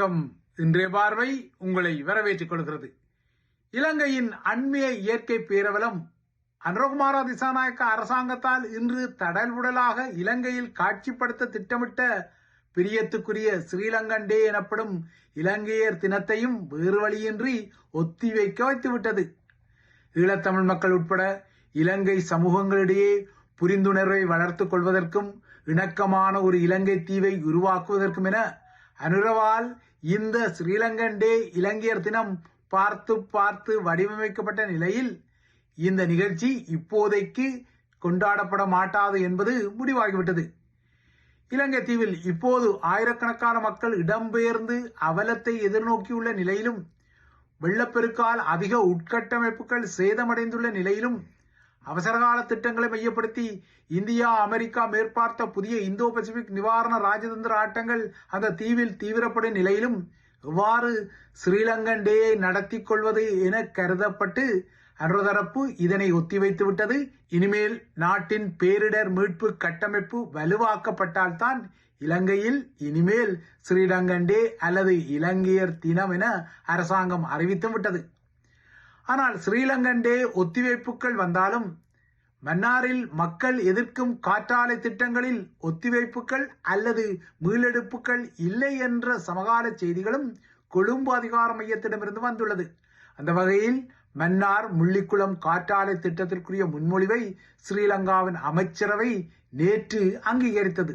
வணக்கம். இன்றைய பார்வை உங்களை வரவேற்றுக் கொள்கிறது. இலங்கையின் அண்மைய இயற்கை பேரவலம் அனுரகுமார திசாநாயக்க அரசாங்கத்தால் இன்று தடல்புடலாக இலங்கையில் காட்சிப்படுத்த திட்டமிட்ட பிரியத்துக்குரிய ஸ்ரீலங்கன் டே எனப்படும் இலங்கையர் தினத்தையும் வேறு வழியின்றி ஒத்திவைக்க வைத்துவிட்டது. ஈழத்தமிழ் மக்கள் உட்பட இலங்கை சமூகங்களிடையே புரிந்துணர்வை வளர்த்துக் கொள்வதற்கும் இணக்கமான ஒரு இலங்கை தீவை உருவாக்குவதற்கும் என அனுரவால் இந்த ஸ்ரீலங்கன் டே இலங்கையர் தினம் பார்த்து பார்த்து வடிவமைக்கப்பட்ட நிலையில் இந்த நிகழ்ச்சி இப்போதைக்கு கொண்டாடப்பட மாட்டாது என்பது முடிவாகிவிட்டது. இலங்கை தீவில் இப்போது ஆயிரக்கணக்கான மக்கள் இடம்பெயர்ந்து அவலத்தை எதிர்நோக்கியுள்ள நிலையிலும் வெள்ளப்பெருக்கால் அதிக உட்கட்டமைப்புகள் சேதமடைந்துள்ள நிலையிலும் அவசரகால திட்டங்களை மையப்படுத்தி இந்தியா அமெரிக்கா மேற்பார்த்த புதிய இந்தோ பசிபிக் நிவாரண ராஜதந்திர ஆட்டங்கள் அந்த தீவில் தீவிரப்படும் நிலையிலும் எவ்வாறு ஸ்ரீலங்கன் டேயை நடத்தி கொள்வது என கருதப்பட்டு அன்றதரப்பு இதனை ஒத்திவைத்து விட்டது இனிமேல் நாட்டின் பேரிடர் மீட்பு கட்டமைப்பு வலுவாக்கப்பட்டால்தான் இலங்கையில் இனிமேல் ஸ்ரீலங்கன் டே அல்லது இலங்கையர் தினம் என அரசாங்கம் அறிவித்து விட்டது. ஆனால் ஸ்ரீலங்கன் டே ஒத்திவைப்புகள் வந்தாலும் மன்னாரில் மக்கள் எதிர்க்கும் காற்றாலை திட்டங்களில் ஒத்திவைப்புகள் அல்லது மீளெடுப்புகள் இல்லை என்ற சமகால செய்திகளும் கொழும்பு அதிகார மையத்திடமிருந்து வந்துள்ளது. அந்த வகையில் மன்னார் முள்ளிக்குளம் காற்றாலை திட்டத்திற்குரிய முன்மொழிவை ஸ்ரீலங்காவின் அமைச்சரவை நேற்று அங்கீகரித்தது.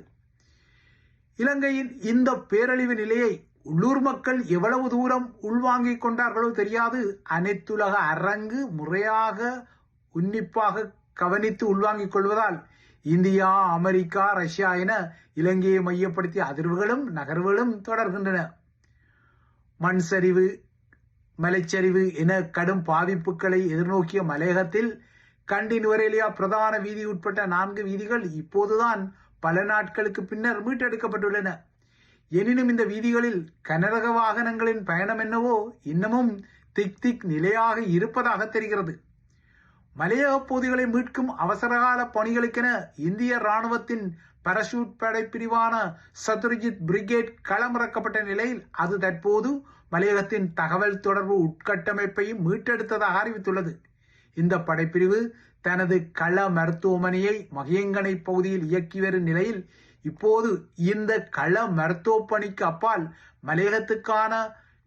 இலங்கையின் இந்த பேரழிவு நிலையை உள்ளூர் மக்கள் எவ்வளவு தூரம் உள்வாங்கிக் கொண்டார்களோ தெரியாது. அனைத்துலக அரங்கு முறையாக உன்னிப்பாக கவனித்து உள்வாங்கிக் கொள்வதால் இந்தியா அமெரிக்கா ரஷ்யா என இலங்கையை மையப்படுத்திய அதிர்வுகளும் நகர்வுகளும் தொடர்கின்றன. மண் சரிவு மலைச்சரிவு என கடும் பாதிப்புகளை எதிர்நோக்கிய மலையகத்தில் கண்டி நுவரேலியா பிரதான வீதி உட்பட்ட நான்கு வீதிகள் இப்போதுதான் பல நாட்களுக்கு பின்னர் மீட்டெடுக்கப்பட்டுள்ளன. எனினும் இந்த வீதிகளில் கனரக வாகனங்களின் பயணம் என்னவோ இன்னமும் திக் திக் நிலையாக இருப்பதாக தெரிகிறது. மலையக பகுதிகளை மீட்கும் அவசரகால பணிகளுக்கென இந்திய ராணுவத்தின் பரஷூட் படை பிரிவான சத்ருஜித் பிரிகேட் களமிறக்கப்பட்ட நிலையில் அது தற்போது மலையகத்தின் தகவல் தொடர்பு உட்கட்டமைப்பையும் மீட்டெடுத்ததாக அறிவித்துள்ளது. இந்த படைப்பிரிவு தனது கள மருத்துவமனையை மகியங்கனை பகுதியில் இயக்கி வரும் நிலையில் இப்போது இந்த கள மருத்துவ பணிக்கு அப்பால் மலையகத்துக்கான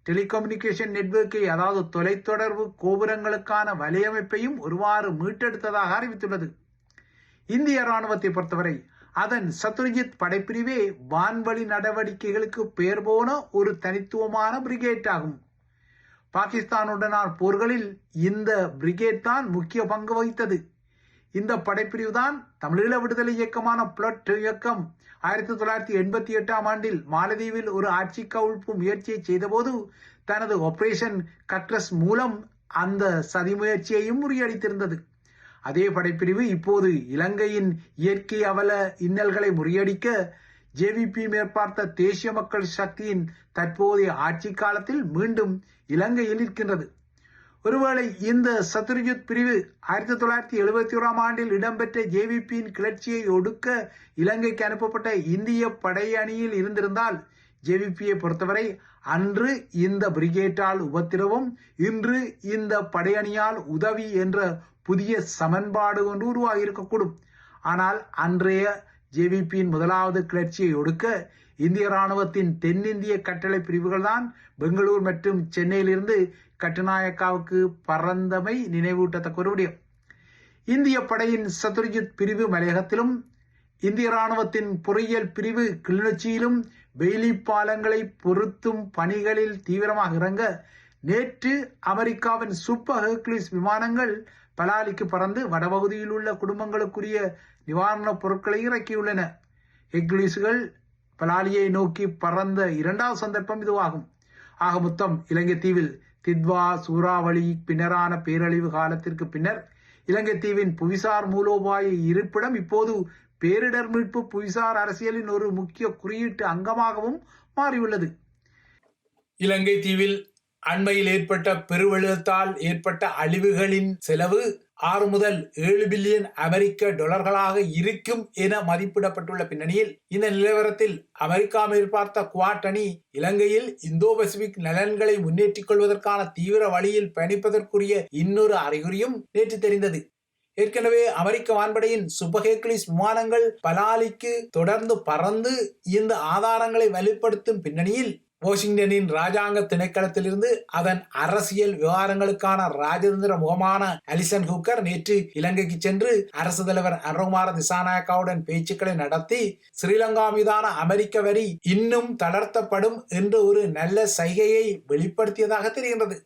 டெலிகம்யூனிகேஷன் நெட்வொர்க்கை அதாவது தொலைத்தொடர்பு கோபுரங்களுக்கான வலையமைப்பையும் ஒருவாறு மீட்டெடுத்ததாக அறிவித்துள்ளது. இந்திய ராணுவத்தை பொறுத்தவரை அதன் சத்ருஜித் படைப்பிரிவே வான்வழி நடவடிக்கைகளுக்கு பெயர் போன ஒரு தனித்துவமான பிரிகேட் ஆகும். பாகிஸ்தானுடனான போர்களில் இந்த பிரிகேட் தான் முக்கிய பங்கு வகித்தது. இந்த படைப்பிரிவு தான் தமிழீழ விடுதலை இயக்கமான பிளட் இயக்கம். ஆயிரத்தி தொள்ளாயிரத்தி எண்பத்தி எட்டாம் ஆண்டில் மாலதீவில் ஒரு ஆட்சி கவிழ்ப்பு முயற்சியை செய்தபோது தனது ஆபரேஷன் கட்ரஸ் மூலம் அந்த சதி முயற்சியையும் முறியடித்திருந்தது. அதே படைப்பிரிவு இப்போது இலங்கையின் இயற்கை அவல இன்னல்களை முறியடிக்க ஜேவிபி மேற்பார்த்த தேசிய மக்கள் சக்தியின் தற்போதைய ஆட்சி காலத்தில் மீண்டும் இலங்கையில் இருக்கின்றது ஒருவேளை இந்த சத்ருஜித் பிரிவு ஆயிரத்தி தொள்ளாயிரத்தி எழுபத்தி ஓராம் ஆண்டில் இடம்பெற்ற ஜேவிபியின் கிளர்ச்சியை ஒடுக்க இலங்கைக்கு அனுப்பப்பட்ட இந்திய படையணியில் இருந்திருந்தால் ஜேவிபியை பொறுத்தவரை அன்று இந்த பிரிகேட்டால் உபத்திரவும் இன்று இந்த படையணியால் உதவி என்ற புதிய சமன்பாடு ஒன்று உருவாகி இருக்கக்கூடும் ஆனால் அன்றைய ஜேவிபியின் முதலாவது கிளர்ச்சியை ஒடுக்க இந்திய ராணுவத்தின் தென்னிந்திய கட்டளை பிரிவுகள் தான் பெங்களூர் மற்றும் சென்னையிலிருந்து கட்டுநாயக்காவுக்கு பறந்தமை நினைவூட்டத்தக்க ஒரு விடயம் இந்திய படையின் சத்ருஜித் பிரிவு மலையகத்திலும் இந்திய ராணுவத்தின் பொறியியல் பிரிவு கிளிநொச்சியிலும் வெயிலி பாலங்களை பொருத்தும் பணிகளில் தீவிரமாக இறங்க நேற்று அமெரிக்காவின் சூப்பர் ஹெர்குலிஸ் விமானங்கள் பலாலிக்கு பறந்து வடபகுதியில் உள்ள குடும்பங்களுக்குரிய நிவாரணப் பொருட்களை இறக்கியுள்ளன. ஹெர்குலிஸ்கள் பலாலியை நோக்கி பறந்த இரண்டாவது சந்தர்ப்பம் இதுவாகும். ஆக மொத்தம் இலங்கை தீவில் தித்வா சூறாவளி பின்னரான பேரழிவு காலத்திற்கு பின்னர் இலங்கை தீவின் புவிசார் மூலோபாய இருப்பிடம் இப்போது பேரிடர் மீட்பு புவிசார் அரசியலின் ஒரு முக்கிய குறியீட்டு அங்கமாகவும் மாறியுள்ளது. இலங்கை தீவில் அண்மையில் ஏற்பட்ட பெருவெள்ளத்தால் ஏற்பட்ட அழிவுகளின் செலவு ஆறு முதல் ஏழு பில்லியன் அமெரிக்க டாலர்களாக இருக்கும் என மதிப்பிடப்பட்டுள்ள பின்னணியில் இந்த நிலவரத்தில் அமெரிக்கா எதிர்பார்த்த குவாட் அணி இலங்கையில் இந்தோ பசிபிக் நலன்களை முன்னேற்றிக் கொள்வதற்கான தீவிர வழியில் பயணிப்பதற்குரிய இன்னொரு அறிகுறியும் நேற்று தெரிந்தது. ஏற்கனவே அமெரிக்க வான்படையின் சுபஹேக்லிஸ் விமானங்கள் பலாலிக்கு தொடர்ந்து பறந்து இந்த ஆதாரங்களை வெளிப்படுத்தும் பின்னணியில் வாஷிங்டனின் ராஜாங்க திணைக்களத்திலிருந்து அதன் அரசியல் விவகாரங்களுக்கான ராஜதந்திர முகமான அலிசன் ஹூக்கர் நேற்று இலங்கைக்கு சென்று அரசு தலைவர் அனுகுமார திசாநாயக்காவுடன் பேச்சுக்களை நடத்தி ஸ்ரீலங்கா மீதான அமெரிக்க வரி இன்னும் தளர்த்தப்படும் என்ற ஒரு நல்ல சைகையை வெளிப்படுத்தியதாக தெரிகின்றது.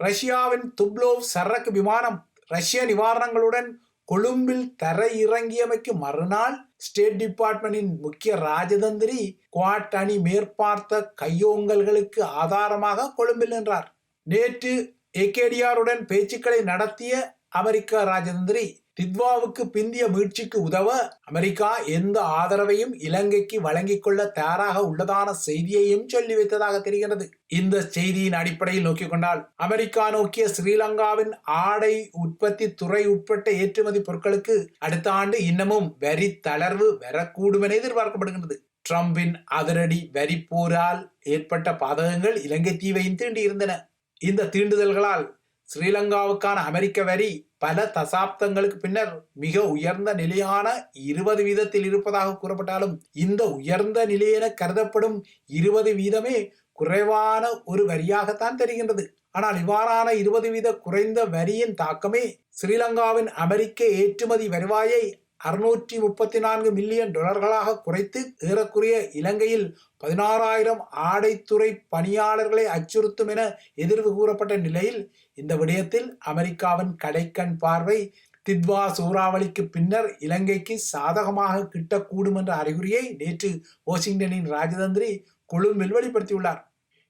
ரஷ்யாவின் துப்ளோவ் சரக்கு விமானம் ரஷ்ய நிவாரணங்களுடன் கொழும்பில் தர இறங்கியமைக்கு மறுநாள் ஸ்டேட் டிபார்ட்மெண்டின் முக்கிய ராஜதந்திரி குவாட் அணி மேற்பார்த்த கையோங்கல்களுக்கு ஆதாரமாக கொழும்பில் நின்றார். நேற்று ஏகேடிஆருடன் பேச்சுக்களை நடத்திய அமெரிக்க ராஜதந்திரி டித்வாவுக்கு பிந்திய மீட்சிக்கு உதவ அமெரிக்கா எந்த ஆதரவையும் இலங்கைக்கு வழங்கிக் கொள்ள தயாராக உள்ளதான செய்தியையும் சொல்லி வைத்ததாக தெரிகிறது. இந்த செய்தியின் அடிப்படையில் நோக்கிக் கொண்டால் அமெரிக்கா நோக்கிய ஸ்ரீலங்காவின் ஆடை உற்பத்தி துறை உட்பட்ட ஏற்றுமதி பொருட்களுக்கு அடுத்த ஆண்டு இன்னமும் வரி தளர்வு வரக்கூடும் என எதிர்பார்க்கப்படுகின்றது. ட்ரம்பின் அதிரடி வரி போரால் ஏற்பட்ட பாதகங்கள் இலங்கை தீவையும் தீண்டியிருந்தன. இந்த தீண்டுதல்களால் ஸ்ரீலங்காவுக்கான அமெரிக்க வரி பல தசாப்தங்களுக்கு பின்னர் மிக உயர்ந்த நிலையான இருபது வீதத்தில் இருப்பதாக கூறப்பட்டாலும் இந்த உயர்ந்த நிலையென கருதப்படும் இருபது வீதமே குறைவான ஒரு வரியாகத்தான் தெரிகின்றது. ஆனால் இவ்வாறான இருபது வீத குறைந்த வரியின் தாக்கமே ஸ்ரீலங்காவின் அமெரிக்க ஏற்றுமதி வருவாயை அறுநூற்றி முப்பத்தி நான்கு மில்லியன் டாலர்களாக குறைத்து ஏறக்குறைய இலங்கையில் பதினாறாயிரம் ஆடைத்துறை பணியாளர்களை அச்சுறுத்தும் என எதிர்வு கூறப்பட்ட நிலையில் இந்த விடயத்தில் அமெரிக்காவின் கடைக்கண் பார்வை தித்வா சூறாவளிக்கு பின்னர் இலங்கைக்கு சாதகமாக கிட்டக்கூடும் என்ற அறிகுறியை நேற்று வாஷிங்டனின் ராஜதந்திரி கொழும்பில் வெளிப்படுத்தியுள்ளார்.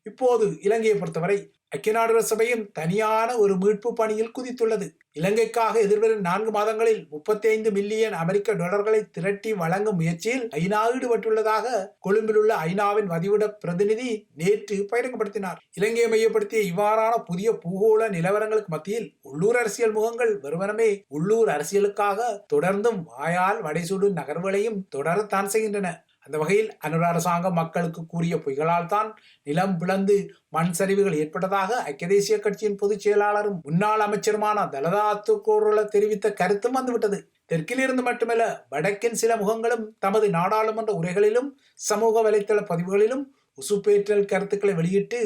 இப்போது இலங்கையை பொறுத்தவரை ஐக்கிய நாடுகள் சபையும் தனியான ஒரு மீட்பு பணியில் குதித்துள்ளது. இலங்கைக்காக எதிர்வரும் நான்கு மாதங்களில் முப்பத்தி ஐந்து மில்லியன் அமெரிக்க டாலர்களை திரட்டி வழங்கும் முயற்சியில் ஐநா ஈடுபட்டுள்ளதாக கொழும்பில் உள்ள ஐநாவின் வதிவிட பிரதிநிதி நேற்று பகிரங்கப்படுத்தினார். இலங்கையை மையப்படுத்திய இவ்வாறான புதிய பூகோள நிலவரங்களுக்கு மத்தியில் உள்ளூர் அரசியல் முகங்கள் வெறுமனமே உள்ளூர் அரசியலுக்காக தொடர்ந்தும் வாயால் வடைசூடும் நகர்வுகளையும் தொடரத்தான் செய்கின்றன. அந்த வகையில் அனுர அரசாங்கம் மக்களுக்கு கூறிய பொய்களால் தான் நிலம் பிளந்து மண் சரிவுகள் ஏற்பட்டதாக ஐக்கிய தேசிய கட்சியின் பொதுச் செயலாளரும் முன்னாள் அமைச்சருமான தலதா துக்கோருல தெரிவித்த கருத்தும் வந்துவிட்டது. தெற்கிலிருந்து மட்டுமல்ல வடக்கின் சில முகங்களும் தமது நாடாளுமன்ற உரைகளிலும் சமூக வலைத்தள பதிவுகளிலும் உசுப்பேற்றல் கருத்துக்களை வெளியிட்டு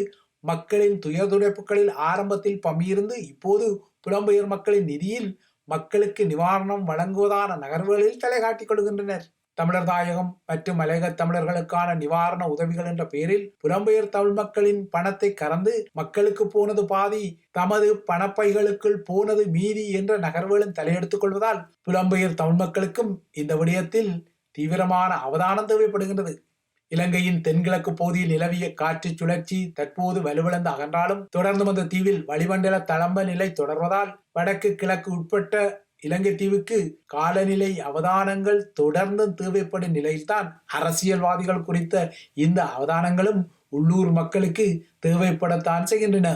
மக்களின் துயதுடைப்புகளில் ஆரம்பத்தில் பமியிருந்து இப்போது புலம்பெயர் மக்களின் நிதியில் மக்களுக்கு நிவாரணம் வழங்குவதான நகர்வுகளில் தலை காட்டிக் கொள்கின்றனர். தமிழர் தாயகம் மற்றும் மலையக தமிழர்களுக்கான நிவாரண உதவிகள் என்ற பெயரில் புலம்பெயர் தமிழ் மக்களின் பணத்தை கறந்து மக்களுக்கு போனது பாதி தமது பணப்பைகளுக்குள் போனது மீதி என்ற நகர்வுகளும் தலையெடுத்துக் கொள்வதால் புலம்பெயர் தமிழ் மக்களுக்கும் இந்த விடயத்தில் தீவிரமான அவதானம் தேவைப்படுகின்றது. இலங்கையின் தென்கிழக்கு பகுதியில் நிலவிய காற்று சுழற்சி தற்போது வலுவிழந்து அகன்றாலும் தொடர்ந்து வந்த தீவில் வளிமண்டல தளம்ப நிலை தொடர்வதால் வடக்கு கிழக்கு உட்பட்ட இலங்கை தீவுக்கு காலநிலை அவதானங்கள் தொடர்ந்து தேவைப்படும் நிலையில்தான் அரசியல்வாதிகள் குறித்த இந்த அவதானங்களும் உள்ளூர் மக்களுக்கு தேவைப்படத்தான் செய்கின்றன.